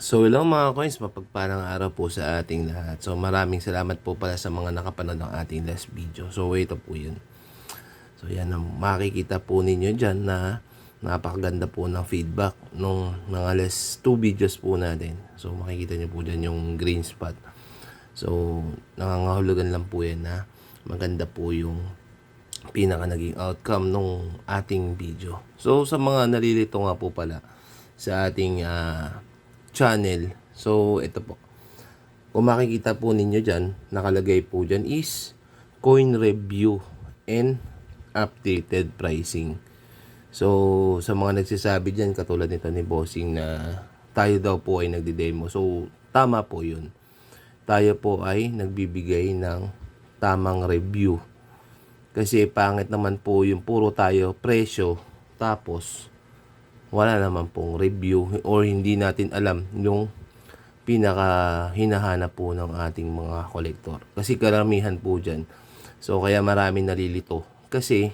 So hello mga coins, mapagpalang araw po sa ating lahat. So maraming salamat po pala sa mga nakapanood ng ating last video. So ito po yun. So yan makikita po ninyo dyan na napakaganda po ng feedback nung mga last two videos po natin. So makikita nyo po dyan yung green spot. So nangangahulugan lang po yan na maganda po yung pinaka naging outcome nung ating video. So sa mga nalilito nga po pala sa ating ah, channel. So ito po. Kung makikita po ninyo dyan, nakalagay po dyan is coin review and updated pricing. So sa mga nagsasabi dyan, katulad nito ni Bossing na tayo daw po ay nagdi-demo. So tama po yun. Tayo po ay nagbibigay ng tamang review kasi pangit naman po yung puro tayo presyo tapos wala naman pong review or hindi natin alam yung pinaka hinahanap po ng ating mga kolektor. Kasi karamihan po dyan. So kaya maraming nalilito. Kasi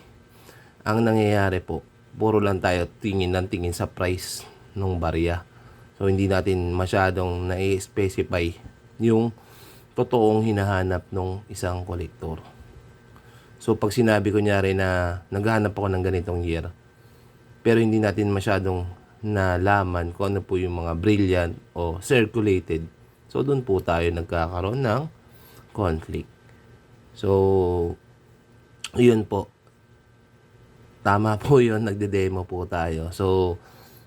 ang nangyayari po, puro lang tayo tingin ng tingin sa price ng barya. So hindi natin masyadong na-specify yung totoong hinahanap ng isang kolektor. So pag sinabi ko nyari na naghahanap ako ng ganitong year, pero hindi natin masyadong nalaman kung ano po yung mga brilliant o circulated. So doon po tayo nagkakaroon ng conflict. So, yun po. Tama po yun, nagde-demo po tayo. So,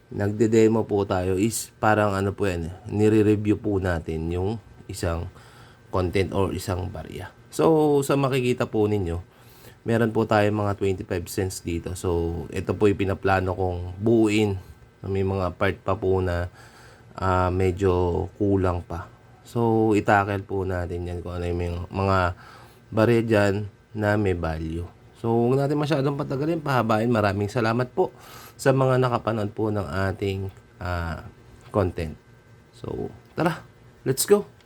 nagde-demo po tayo is parang ano po yan, nire-review po natin yung isang content or isang barya. So, sa makikita po ninyo, meron po tayo mga 25 cents dito. So, ito po yung pinaplano kong buuin. May mga part pa po na ah, medyo kulang pa. So, itakel po natin yan kung ano yung mga, barya dyan na may value. So, huwag natin masyadong patagalin, pahabain. Maraming salamat po sa mga nakapanood po ng ating ah, content. So, tara, let's go!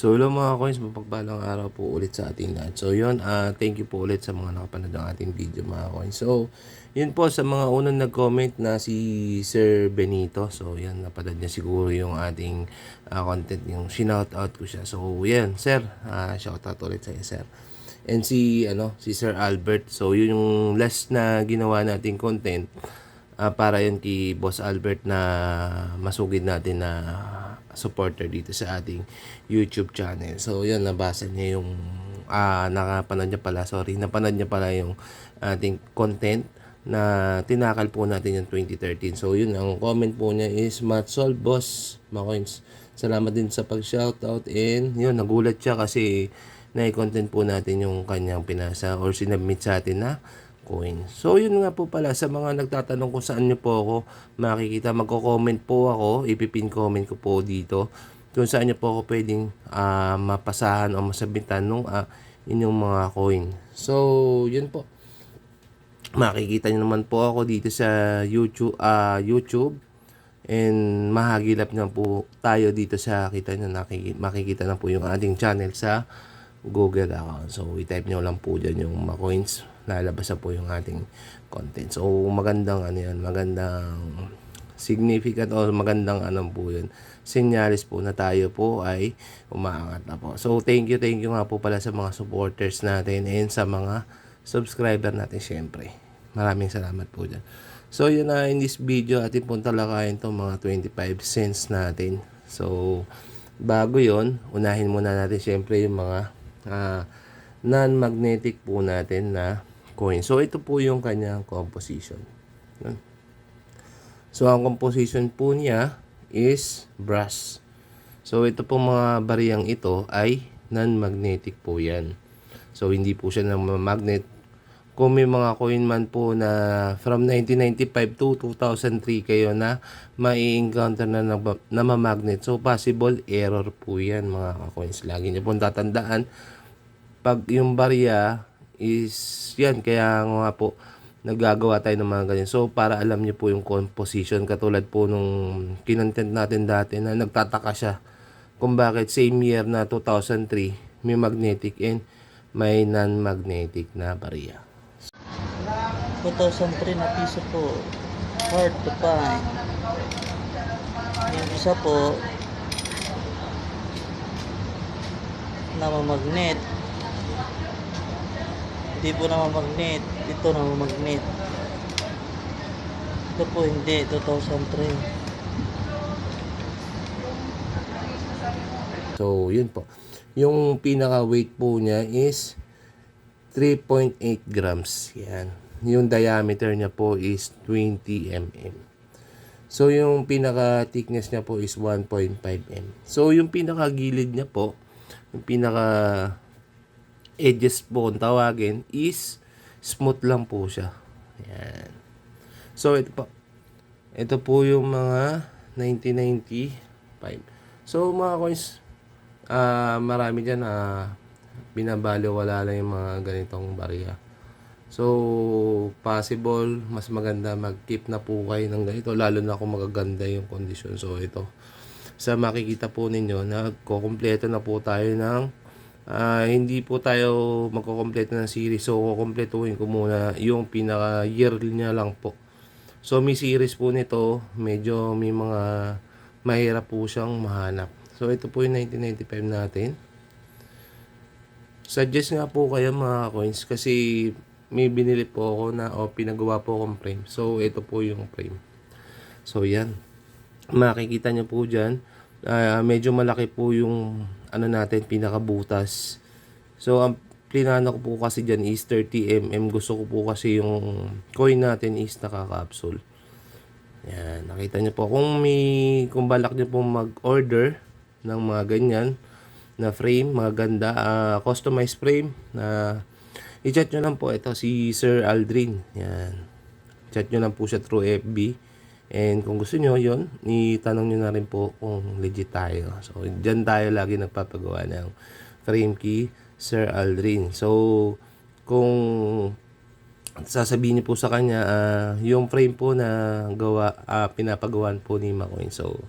So, hello mga coins, mapagpalang araw po ulit sa ating lahat. So, yun, ah thank you po ulit sa mga nakapanood ng ating video mga coins. So, yun po sa mga unang nag-comment na si Sir Benito. So, yan, napanood niya siguro yung ating ah, content, yung shinout out ko siya. So, yan, Sir, ah shout out ulit sa iyo, Sir. And si, ano, si Sir Albert. So, yun yung last na ginawa nating content ah, para yun kay Boss Albert na masugid natin na supporter dito sa ating YouTube channel. So, yun, nabasa niya yung, ah, nakapanood niya pala, sorry, napanood niya pala yung ating content na tinakal po natin yung 2013. So, yun, ang comment po niya is, Matsol, boss, Macoins. Salamat din sa pag-shoutout and yun, nagulat siya kasi na-content po natin yung kanyang pinasa or sinabmit sa atin na coin. So, yun nga po pala, sa mga nagtatanong kung saan nyo po ako makikita, magko-comment po ako, ipipin comment ko po dito, kung saan nyo po ako pwedeng ah, mapasahan o masabitan nung ah, inyong mga coin. So, yun po. Makikita nyo naman po ako dito sa YouTube, ah YouTube and mahagilap na po tayo dito sa kita nyo, makikita na po yung ating channel sa Google account. So, i-type nyo lang po dyan yung mga coins. Lalabas na po yung ating content. So, magandang ano yan, magandang significant o magandang ano po yun. Sinyalis po na tayo po ay umaangat na po. So, thank you, thank you nga po pala sa mga supporters natin and sa mga subscriber natin syempre. Maraming salamat po dyan. So, yun na in this video, atin pong talakayin itong mga 25 cents natin. So, bago yon unahin muna natin syempre yung mga ah, non-magnetic po natin na coin. So, ito po yung kanyang composition. So, ang composition po niya is brass. So, ito po mga bariyang ito ay non-magnetic po yan. So, hindi po siya magnet. Kung may mga coin man po na from 1995 to 2003 kayo na mai-encounter na na, na magnet So, possible error po yan mga coins. Lagi niyo pong tatandaan pag yung barya is yan kaya nga po nagagawa tayo ng mga ganyan. So, para alam niyo po yung composition. Katulad po nung kinontent natin dati na nagtataka siya kung bakit same year na 2003 may magnetic and may non-magnetic na barya. 2003 na piso po. Hard to find. Yung isa po, namamagnet. Hindi po namamagnet. Ito namamagnet. Ito po hindi, 2003. So, yun po. Yung pinaka-weight po niya is 3.8 grams. Yan. Yung diameter niya po is 20 mm. So, yung pinaka-thickness niya po is 1.5 mm. So, yung pinaka-gilid niya po, yung pinaka edges po kung tawagin is smooth lang po siya. Yan. So, ito po. Ito po yung mga 1995. So, mga coins, ah marami dyan na binabaliwala lang yung mga ganitong barya. So, possible, mas maganda mag-keep na po kayo ng ganito, lalo na kung magaganda yung kondisyon. So, ito. Sa makikita po ninyo, nagko-kompleto na po tayo ng ah, hindi po tayo magko-kompleto ng series. So, kukompletuhin ko muna yung pinaka-year niya lang po. So, may series po nito, medyo may mga mahirap po siyang mahanap. So, ito po yung 1995 natin. Suggest nga po kayo mga coins kasi may binili po ako na o pinagawa po akong frame. So, ito po yung frame. So, yan. Makikita nyo po dyan. ah, medyo malaki po yung ano natin, pinakabutas. So, ang plinano ko po kasi dyan is 30mm. Gusto ko po kasi yung coin natin is nakaka-capsule. Yan, nakita nyo po. Kung may, kung balak nyo po mag-order ng mga ganyan na frame, mga ganda, ah, customized frame na i-chat nyo lang po ito si Sir Aldrin. Yan. Chat nyo lang po siya through FB. And kung gusto nyo yon itanong nyo na rin po kung legit tayo. So, dyan tayo lagi nagpapagawa ng frame key Sir Aldrin. So, kung sasabihin niyo po sa kanya ah, yung frame po na gawa ah, pinapagawan po ni Macoin. So,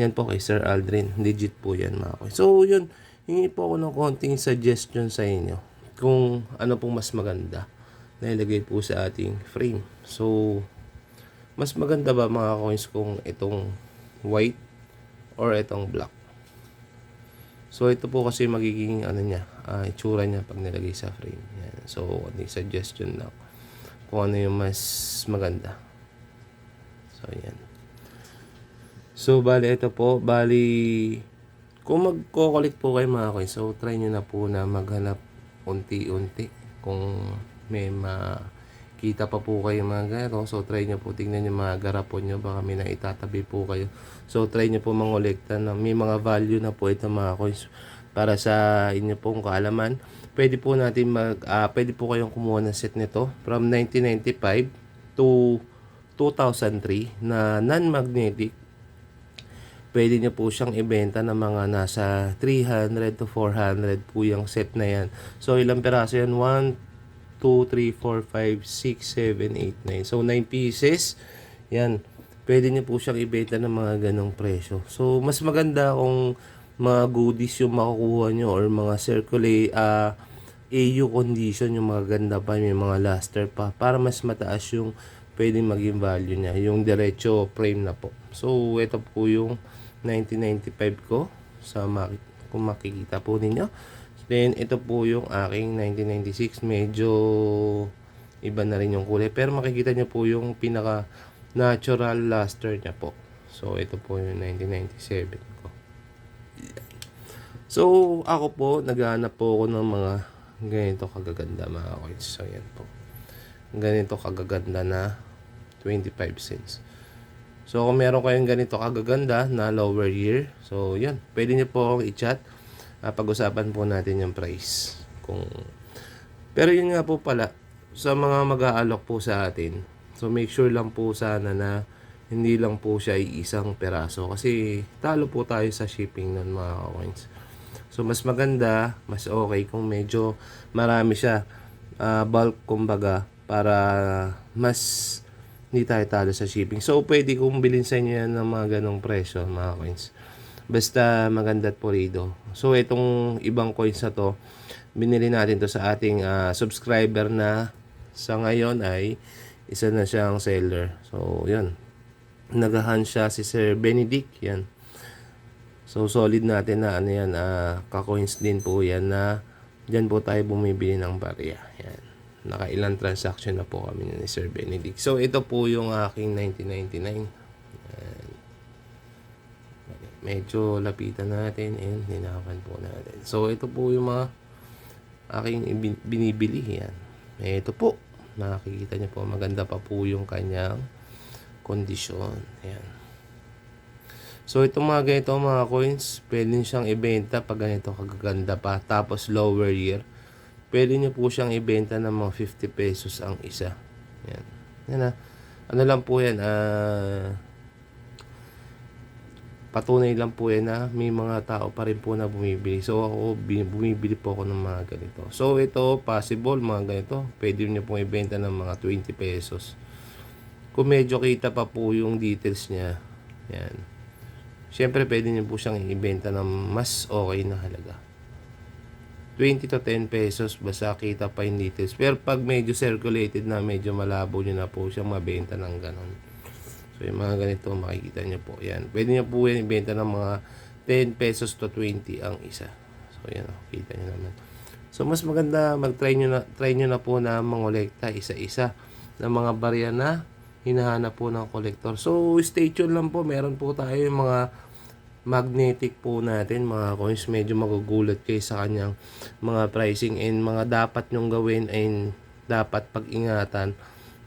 yan po kay Sir Aldrin. Legit po yan Macoin. So, yun. Hingi po ako ng konting suggestion sa inyo kung ano pong mas maganda na ilagay po sa ating frame. So, mas maganda ba mga coins kung itong white or itong black? So, ito po kasi magiging ano niya, ah, itsura niya pag nilagay sa frame. Yan. So, ano yung suggestion lang kung ano yung mas maganda. So, yan. So, bali ito po, bali kung magko-collect po kayo mga coins, so try nyo na po na maghanap unti-unti kung may makita pa po kayo mga ganito. So, try nyo po tingnan yung mga garapon nyo, baka may naitatabi po kayo. So, try nyo po mangolekta na may mga value na po ito mga coins para sa inyo pong kaalaman. Pwede po natin mag, ah, pwede po kayong kumuha ng set nito from 1995 to 2003 na non-magnetic pwede nyo po siyang ibenta ng mga nasa 300 to 400 po yung set na yan. So, ilang peraso yan? 1, 2, 3, 4, 5, 6, 7, 8, 9. So, 9 pieces. Yan. Pwede nyo po siyang ibenta ng mga ganong presyo. So, mas maganda kung mga goodies yung makukuha nyo or mga circulate, ah, AU condition yung mga ganda pa, may mga luster pa para mas mataas yung pwede maging value niya, yung diretso frame na po. So, ito po yung 1995 ko sa maki- kung makikita po ninyo. Then, ito po yung aking 1996. Medyo iba na rin yung kulay. Pero makikita nyo po yung pinaka natural luster niya po. So, ito po yung 1997 ko. So, ako po, naghahanap po ako ng mga ganito kagaganda mga coins. So, yan po. Ganito kagaganda na 25 cents. So, kung meron kayong ganito kagaganda na lower year, so, yan. Pwede niyo po akong i-chat. Ah, pag-usapan po natin yung price. Kung... Pero yun nga po pala, sa mga mag-aalok po sa atin, so make sure lang po sana na hindi lang po siya isang peraso. Kasi talo po tayo sa shipping nun mga coins. So, mas maganda, mas okay kung medyo marami siya. ah, bulk, kumbaga, para mas hindi tayo talo sa shipping. So, pwede kong bilhin sa inyo yan ng mga ganong presyo, mga coins. Basta maganda at pulido. So, itong ibang coins na to, binili natin to sa ating ah, subscriber na sa ngayon ay isa na siyang seller. So, yun. Nagahan siya si Sir Benedict. Yan. So, solid natin na ano yan, ah, ka-coins din po yan na dyan po tayo bumibili ng barya. Yan. Nakailang transaction na po kami ni Sir Benedict. So, ito po yung aking 1999. Medyo lapitan natin and hinapan po natin. So, ito po yung mga aking binibili. Yan. Ito po. Nakikita niyo po, maganda pa po yung kanyang kondisyon. Yan. So, itong mga ganito mga coins, pwede siyang ibenta pag ganito kagaganda pa. Tapos, lower year. Pwede nyo po siyang ibenta ng mga 50 pesos ang isa. Yan. Yan na. Ano lang po yan, ah... patunay lang po yan na may mga tao pa rin po na bumibili. So ako, bi- bumibili po ako ng mga ganito. So ito, possible mga ganito. Pwede nyo pong ibenta ng mga 20 pesos. Kung medyo kita pa po yung details niya, yan. Siyempre, pwede nyo po siyang ibenta ng mas okay na halaga. 20 to 10 pesos, basta kita pa yung details. Pero pag medyo circulated na, medyo malabo nyo na po siyang mabenta ng ganon. So, yung mga ganito, makikita nyo po. Yan. Pwede nyo po yan ibenta ng mga 10 pesos to 20 ang isa. So, yan. oh, Kita nyo naman. So, mas maganda mag-try nyo na, try nyo na po na mangolekta isa-isa ng mga barya na hinahanap po ng kolektor. So, stay tuned lang po. Meron po tayo yung mga magnetic po natin, mga coins. Medyo magugulat kayo sa kanyang mga pricing and mga dapat nyong gawin and dapat pag-ingatan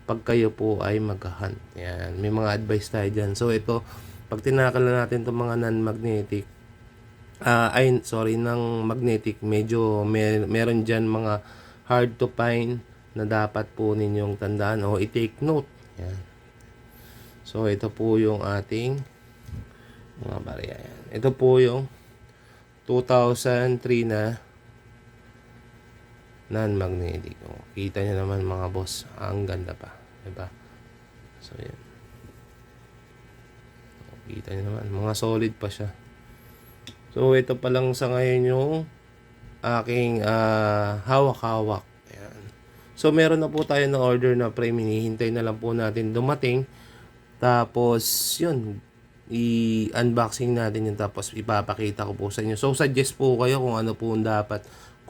pag kayo po ay maghahunt. Yan. May mga advice tayo dyan. So, ito, pag tinakal na natin itong mga non-magnetic, ah ay, sorry, ng magnetic, medyo mer- meron dyan mga hard to find na dapat po ninyong tandaan o i-take note. Yan. So, ito po yung ating mga barya. Yan. Ito po yung 2003 na non-magnetic. O, kita nyo naman mga boss, ang ganda pa. Diba? So, yan. O, kita nyo naman, mga solid pa siya. So, ito pa lang sa ngayon yung aking ah, hawak-hawak. So, meron na po tayo na order na frame. Hinihintay na lang po natin dumating. Tapos, yun, i-unboxing natin yun. Tapos, ipapakita ko po sa inyo. So, suggest po kayo kung ano po ang dapat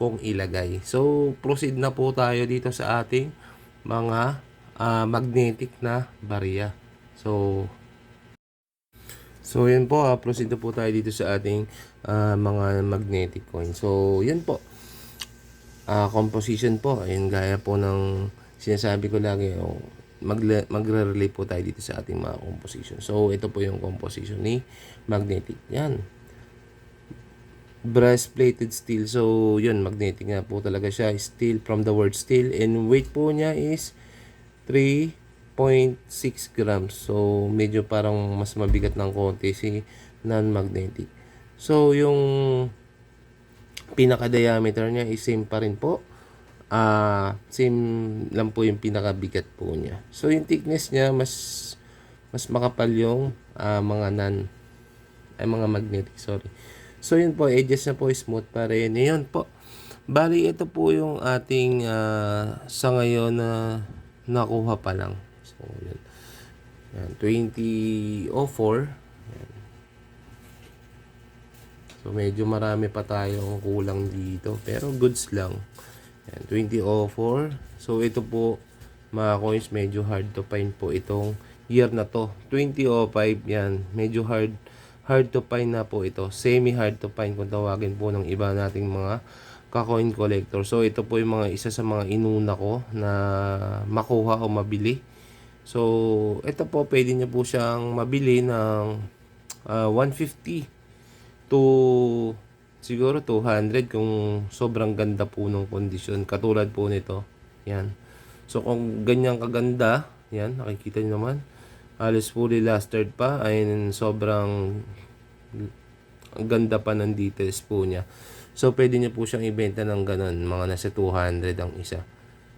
kong ilagay. So, proceed na po tayo dito sa ating mga ah, magnetic na barya. So, So, yun po, ah, proceed na po tayo dito sa ating ah, mga magnetic coin. So, yun po. Ah, composition po, ayun gaya po ng sinasabi ko lagi, oh, magre-relay po tayo dito sa ating mga composition. So, ito po yung composition ni magnetic. Yan. Brass-plated steel. So, yun, magnetic nga po talaga siya. Steel from the word steel. And weight po niya is 3 0.6 grams. So, medyo parang mas mabigat ng konti si non-magnetic. So, yung pinaka-diameter niya is same pa rin po. Ah, same lang po yung pinakabigat po niya. So, yung thickness niya mas mas makapal yung ah, mga non ay mga magnetic, sorry. So, yun po, edges na po smooth pa rin. Yun po. Bali, ito po yung ating ah, sa ngayon na nakuha pa lang. So, yun. Yan, 2004. Yan. So, medyo marami pa tayong kulang dito. Pero goods lang. Yan, 2004. So, ito po, mga coins, medyo hard to find po itong year na to. 2005, yan. Medyo hard hard to find na po ito. Semi hard to find kung tawagin po ng iba nating mga ka-coin collector. So, ito po yung mga isa sa mga inuna ko na makuha o mabili. So, ito po, pwede niyo po siyang mabili ng ah, 150 to siguro 200 kung sobrang ganda po ng kondisyon. Katulad po nito. Yan. So, kung ganyan kaganda, yan, nakikita niyo naman. Halos fully lustered pa. Ayun, sobrang ang ganda pa ng details po niya. So, pwede niyo po siyang ibenta ng ganun. Mga nasa 200 ang isa.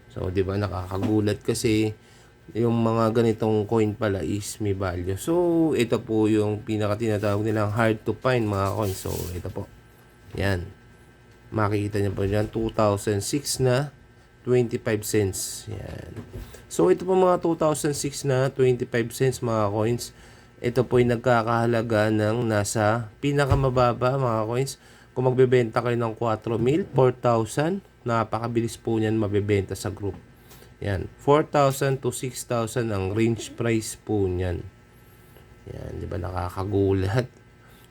So, di ba nakakagulat kasi yung mga ganitong coin pala is may value. So, ito po yung pinaka tinatawag nilang hard to find mga coins. So, ito po. Yan. Makikita niyo po dyan, 2006 na 25 cents. Yan. So, ito po mga 2006 na 25 cents mga coins. Ito po yung nagkakahalaga ng nasa pinakamababa mga coins. Kung magbebenta kayo ng 4 mil, 4,000, napakabilis po niyan mabebenta sa group. Yan. 4,000 to 6,000 ang range price po niyan. Yan, di ba nakakagulat?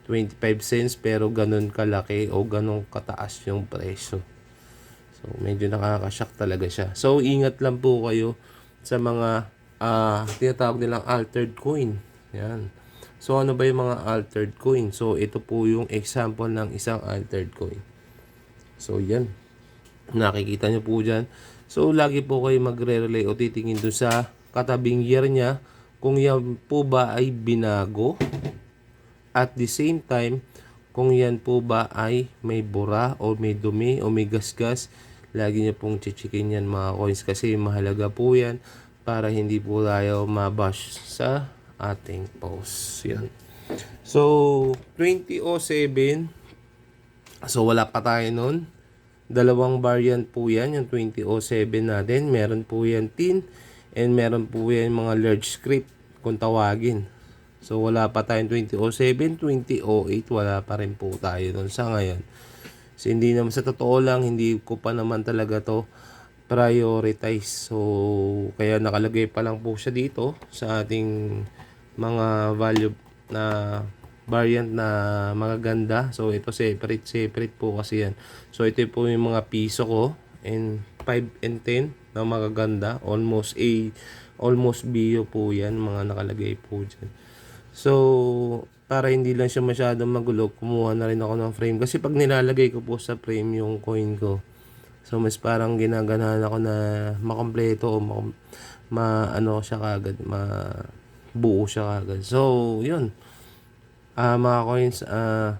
25 cents pero ganun kalaki o ganun kataas yung presyo. So, medyo nakakashock talaga siya. So, ingat lang po kayo sa mga ah tinatawag nilang altered coin. Yan. So, ano ba yung mga altered coin? So, ito po yung example ng isang altered coin. So, yan. Nakikita nyo po dyan. So, lagi po kayo magre-relay o titingin doon sa katabing year niya kung yan po ba ay binago at the same time kung yan po ba ay may bura o may dumi o may gasgas lagi niyo pong chichikin yan mga coins kasi mahalaga po yan para hindi po tayo mabash sa ating post. Yan so 2007 so wala pa tayo nun. Dalawang variant po yan yung 2007 natin. Meron po yan tin and meron po yan mga large script kung tawagin. So wala pa tayong 2007, 2008, wala pa rin po tayo doon sa ngayon. So hindi naman sa totoo lang, hindi ko pa naman talaga to prioritize. So kaya nakalagay pa lang po siya dito sa ating mga value na variant na magaganda. So ito separate separate po kasi yan. So ito po yung mga piso ko and 5 and 10 na magaganda. Almost A, almost bio po yan mga nakalagay po dyan. So, para hindi lang siya masyadong magulo, kumuha na rin ako ng frame. Kasi pag nilalagay ko po sa frame yung coin ko, so mas parang ginaganahan ako na makompleto o ma, ma ano siya kagad, ma buo siya kagad. So, yun. Ah, mga coins, ah,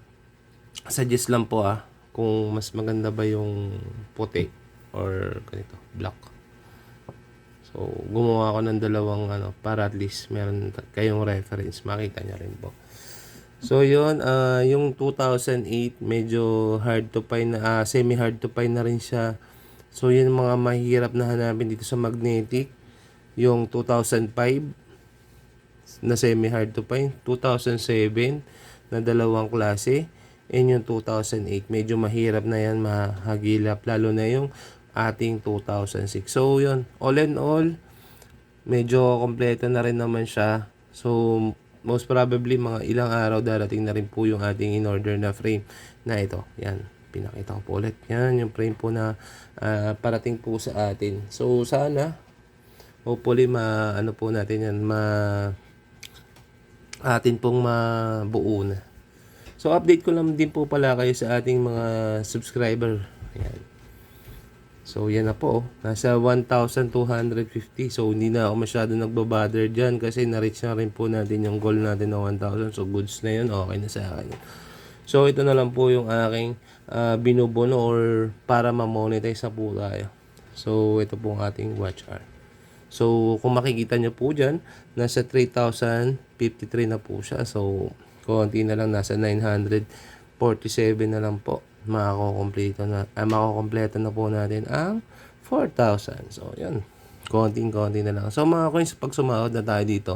suggest lang po ah, kung mas maganda ba yung puti or ganito, black. So, gumawa ako ng dalawang ano, para at least meron kayong reference, makita niya rin po. So, yun, ah, yung 2008, medyo hard to find, na, ah, semi-hard to find na rin siya. So, yun mga mahirap na hanapin dito sa magnetic. Yung 2005, na semi-hard to find. 2007, na dalawang klase. And yung 2008, medyo mahirap na yan mahagilap, lalo na yung ating 2006. So, yun. All in all, medyo kompleto na rin naman siya. So, most probably, mga ilang araw darating na rin po yung ating in-order na frame na ito. Yan. Pinakita ko po ulit. Yan, yung frame po na ah, parating po sa atin. So, sana, hopefully, ma, ano po natin yan, ma, atin pong mabuo na. So, update ko lang din po pala kayo sa ating mga subscriber. Ayan. So, yan na po. oh. Nasa 1,250. So, hindi na ako masyado nagbabother dyan kasi na-reach na rin po natin yung goal natin na 1,000. So, goods na yun. Okay na sa akin. So, ito na lang po yung aking ah, binubono or para ma-monetize na po tayo. So, ito po ang ating watch hour. So, kung makikita nyo po dyan, nasa 3,053 na po siya. So, konti na lang, nasa 947 na lang po. Makakompleto na, ah, makakompleto na po natin ang 4,000. So, yun. Konting-konti na lang. So, mga coins, pag sumahod na tayo dito,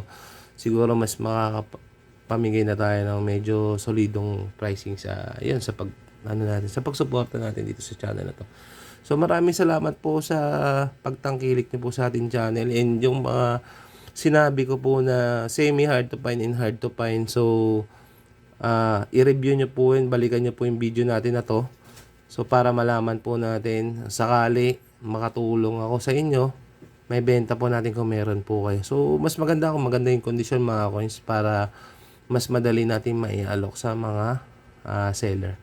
siguro mas makakapamigay na tayo ng medyo solidong pricing sa, yun, sa pag, ano natin, sa pagsuporta natin dito sa channel na to. So maraming salamat po sa pagtangkilik niyo po sa ating channel and yung mga sinabi ko po na semi hard to find and hard to find. So ah i-review niyo po yun, balikan niyo po yung video natin na to. So para malaman po natin sakali makatulong ako sa inyo, may benta po natin kung meron po kayo. So mas maganda kung maganda yung condition mga coins para mas madali natin maialok sa mga ah, seller.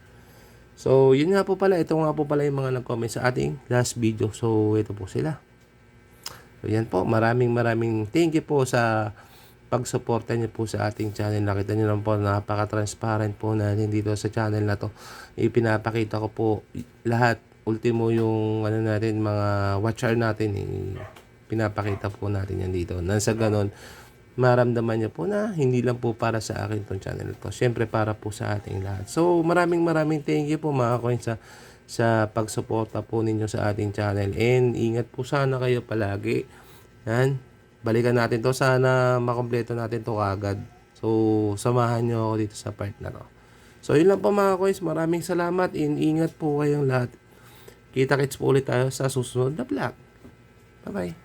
So, yun nga po pala. Ito nga po pala yung mga nag-comment sa ating last video. So, ito po sila. So, yan po. Maraming maraming thank you po sa pagsuporta niyo po sa ating channel. Nakita niyo lang po, napaka-transparent po natin dito sa channel na to. Ipinapakita ko po lahat ultimo yung ano natin, mga watcher natin eh, pinapakita po natin yan dito. Nang sa ganon, maramdaman niya po na hindi lang po para sa akin tong channel to. Siyempre para po sa ating lahat. So maraming maraming thank you po mga coins sa sa pagsuporta po ninyo sa ating channel. And ingat po sana kayo palagi. Yan. Balikan natin to. Sana makompleto natin to agad. So samahan nyo ako dito sa part na to. So yun lang po mga coins. Maraming salamat. Ingat po kayong lahat. Kita-kits po ulit tayo sa susunod na vlog. Bye-bye.